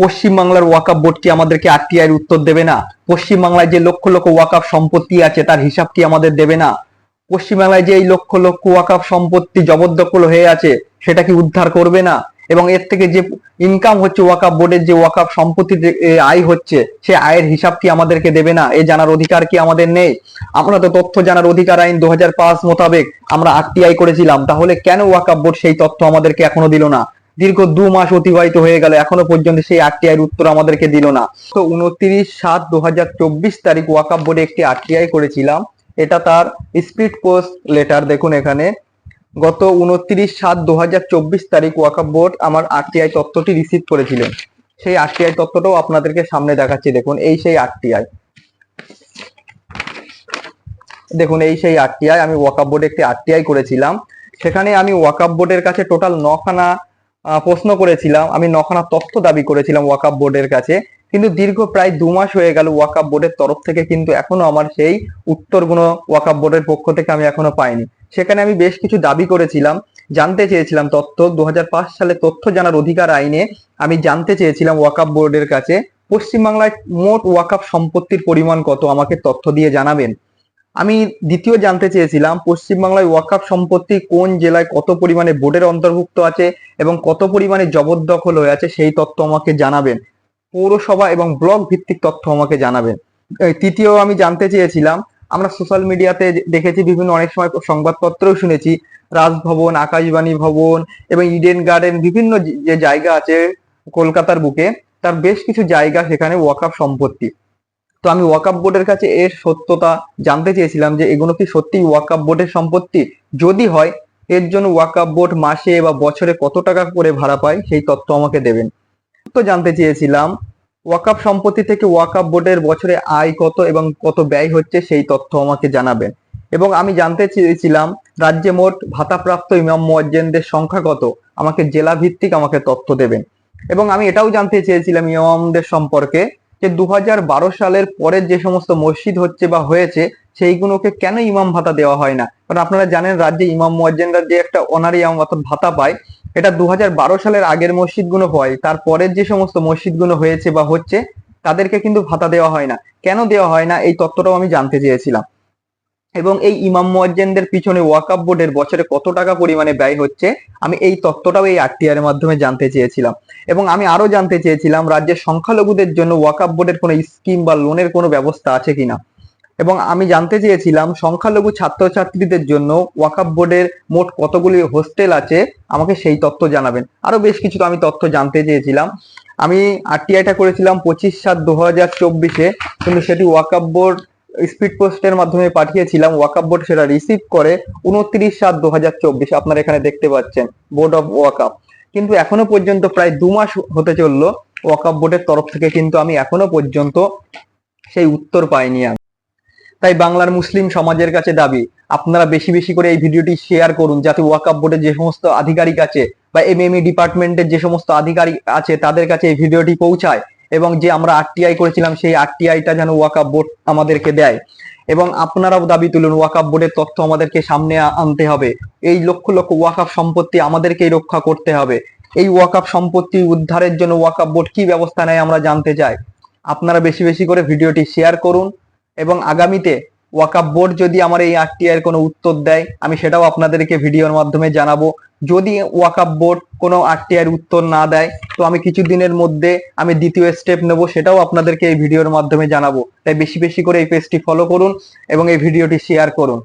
পশ্চিমবাংলার ওয়াকাপ বোর্ড কি আমাদেরকে আরটিআই এর উত্তর দেবে না? পশ্চিমবাংলায় যে লক্ষ লক্ষ ওয়াকাপ সম্পত্তি আছে, তার হিসাব কি আমাদের দেবে না? পশ্চিমবাংলায় যে এই লক্ষ লক্ষ ওয়াকাপ সম্পত্তি জবরদখল হয়ে আছে, সেটা কি উদ্ধার করবে না? এবং এর থেকে যে ইনকাম হচ্ছে ওয়াকাপ বোর্ডের যে ওয়াকাপ সম্পত্তি আয় হচ্ছে, সে আয়ের হিসাব কি আমাদেরকে দেবে না? এ জানার অধিকার কি আমাদের নেই? আমরা তো তথ্য জানার অধিকার আইন দু হাজার পাঁচ মোতাবেক আমরা আরটিআই করেছিলাম, তাহলে কেন ওয়াকাপ বোর্ড সেই তথ্য আমাদেরকে এখনও দিল না? দীর্ঘ দু মাস অতিবাহিত হয়ে গেল। এখনও পর্যন্ত সেই আরটিআই উত্তর আমাদেরকে দিল না। তো উনত্রিশ সাত দু তারিখ ওয়াকাপ বোর্ডে একটি আরটিআই করেছিলাম। এটা তার স্পিড পোস্ট লেটার দেখুন এখানে। গত উনত্রিশ সাত দু হাজার চব্বিশ তারিখ ওয়াকাপ বোর্ড আমার আরটিআই তথ্যটি রিসিভ করেছিলেন। সেই আরটিআই তথ্যটাও আপনাদেরকে সামনে দেখাচ্ছি। দেখুন, এই সেই আরটিআই। দেখুন, এই সেই আরটিআই। আমি ওয়াকাপ বোর্ডে একটি আরটিআই করেছিলাম। সেখানে আমি ওয়াকাপ বোর্ডের কাছে টোটাল নখানা প্রশ্ন করেছিলাম। আমি নখানা তথ্য দাবি করেছিলাম ওয়াকাপ বোর্ডের কাছে। কিন্তু দীর্ঘ প্রায় দু মাস হয়ে গেল ওয়াকাপ বোর্ডের তরফ থেকে কিন্তু এখনও আমার সেই উত্তরগুলো ওয়াকাপ বোর্ডের পক্ষ থেকে আমি এখনও পাইনি। সেখানে আমি বেশ কিছু দাবি করেছিলাম, জানতে চেয়েছিলাম তথ্য। দু হাজার পাঁচ সালে তথ্য জানার অধিকার আইনে আমি জানতে চেয়েছিলাম ওয়াকাপ বোর্ডের কাছে, পশ্চিমবাংলায় মোট ওয়াকাপ সম্পত্তির পরিমাণ কত? আমাকে তথ্য দিয়ে জানাবেন। আমি দ্বিতীয় জানতে চেয়েছিলাম, পশ্চিমবাংলায় ওয়াকাপ সম্পত্তি কোন জেলায় কত পরিমাণে বোর্ডের অন্তর্ভুক্ত আছে এবং কত পরিমাণে জবরদখল হয়ে আছে সেই তথ্য আমাকে জানাবেন। পৌরসভা এবং ব্লক ভিত্তিক তথ্য আমাকে জানাবেন। তৃতীয় আমি জানতে চেয়েছিলাম, আমরা সোশ্যাল মিডিয়াতে দেখেছি বিভিন্ন অনেক সময় সংবাদপত্রেও শুনেছি, রাজভবন, আকাশবাণী ভবন এবং ইডেন গার্ডেন বিভিন্ন যে- জায়গা আছে কলকাতার বুকে, তার বেশ কিছু জায়গা সেখানে ওয়াকাপ সম্পত্তি। তো আমি ওয়াকাপ বোর্ডের কাছে এর সত্যতা জানতে চেয়েছিলাম যে এগুলো কি সত্যি ওয়াকাপ বোর্ডের সম্পত্তি? যদি হয়, এর জন্য ওয়াকাপ বোর্ড মাসে বা বছরে কত টাকা করে ভাড়া পায়? সেই তথ্য আমাকে দেবেন। তো জানতে চেয়েছিলাম ওয়াকাপ সম্পত্তি থেকে ওয়াকাপ বোর্ডের বছরে আয় কত এবং কত ব্যয় হচ্ছে সেই তথ্য আমাকে জানাবেন। এবং আমি জানতে চেয়েছিলাম, রাজ্যে মোট ভাতাপ্রাপ্ত ইমাম মুয়াজ্জিনদের সংখ্যা কত? আমাকে জেলা ভিত্তিক আমাকে তথ্য দেবেন। এবং আমি এটাও জানতে চেয়েছিলাম ইমামদের সম্পর্কে যে দু হাজার বারো সালের পরের যে সমস্ত মসজিদ হচ্ছে বা হয়েছে, সেইগুলোকে কেন ইমাম ভাতা দেওয়া হয় না? কারণ আপনারা জানেন রাজ্যে ইমাম মোয়াজ্জেনরা যে একটা অনারি অর্থাৎ ভাতা পায়, এটা দু হাজার বারো সালের আগের মসজিদগুলো হয় তারপরের যে সমস্ত মসজিদগুলো হয়েছে বা হচ্ছে, তাদেরকে কিন্তু ভাতা দেওয়া হয় না। কেন দেওয়া হয় না? এই তত্ত্বটাও আমি জানতে চেয়েছিলাম। এবং এই ইমাম মুয়াজ্জিনদের পিছনে ওয়াকাব বোর্ডের বছরে কত টাকা পরিমাণে ব্যয় হচ্ছে, আমি এই তথ্যটাও এই আরটিআর এর মাধ্যমে জানতে চেয়েছিলাম। এবং আমি আরও জানতে চেয়েছিলাম, রাজ্যের সংখ্যালঘুদের জন্য ওয়াকাব বোর্ডের কোনো স্কিম বা লোনের কোনো ব্যবস্থা আছে কিনা। এবং আমি জানতে চেয়েছিলাম, সংখ্যালঘু ছাত্রছাত্রীদের জন্য ওয়াকাব বোর্ডের মোট কতগুলি হোস্টেল আছে, আমাকে সেই তথ্য জানাবেন। আরও বেশ কিছু আমি তথ্য জানতে চেয়েছিলাম। আমি আরটিআইটা করেছিলাম পঁচিশ সাত দু হাজার চব্বিশে, কিন্তু সেটি ওয়াকাব বোর্ড স্পিড পোস্টের মাধ্যমে পাঠিয়েছিলাম। ওয়াকাব বোর্ড সেটা রিসিভ করে উনত্রিশ সাত দু হাজার চব্বিশ। আপনারা এখানে দেখতে পাচ্ছেন বোর্ড অফ ওয়াকাপ কিন্তু এখনও পর্যন্ত প্রায় দু মাস হতে চলল ওয়াকাপ বোর্ডের তরফ থেকে কিন্তু আমি এখনও পর্যন্ত সেই উত্তর পাইনি আমি। তাই বাংলার মুসলিম সমাজের কাছে দাবি, আপনারা বেশি বেশি করে এই ভিডিওটি শেয়ার করুন, যাতে ওয়াকাপ বোর্ডের যে সমস্ত আধিকারিক আছে বা এম এমএমই ডিপার্টমেন্টের যে সমস্ত আধিকারিক আছে, তাদের কাছে এই ভিডিওটি পৌঁছায়। এবং যে আমরা আরটিআই করেছিলাম, সেই আরটিআইটা যেন ওয়াকাপ বোর্ড আমাদেরকে দেয়। এবং আপনারাও দাবি তুলুন ওয়াকাপ বোর্ডের তথ্য আমাদেরকে সামনে আনতে হবে। এই লক্ষ লক্ষ ওয়াকাপ সম্পত্তি আমাদেরকেই রক্ষা করতে হবে। এই ওয়াকাপ সম্পত্তি উদ্ধারের জন্য ওয়াকাপ বোর্ড কি ব্যবস্থা নেয় আমরা জানতে চাই। আপনারা বেশি বেশি করে ভিডিওটি শেয়ার করুন এবং আগামীতে ওয়াকাপ বোর্ড যদি আমার এই আরটিআই এর কোনো উত্তর দেয়, আমি সেটাও আপনাদেরকে ভিডিওর মাধ্যমে জানাব। যদি ওয়াকাপ বোর্ড কোনো আরটিআই এর উত্তর না দেয়, তো আমি কিছুদিনের মধ্যে আমি দ্বিতীয় স্টেপ নেব, সেটাও আপনাদেরকে এই ভিডিওর মাধ্যমে জানাব। তাই বেশি বেশি করে এই পেজটি ফলো করুন এবং এই ভিডিওটি শেয়ার করুন।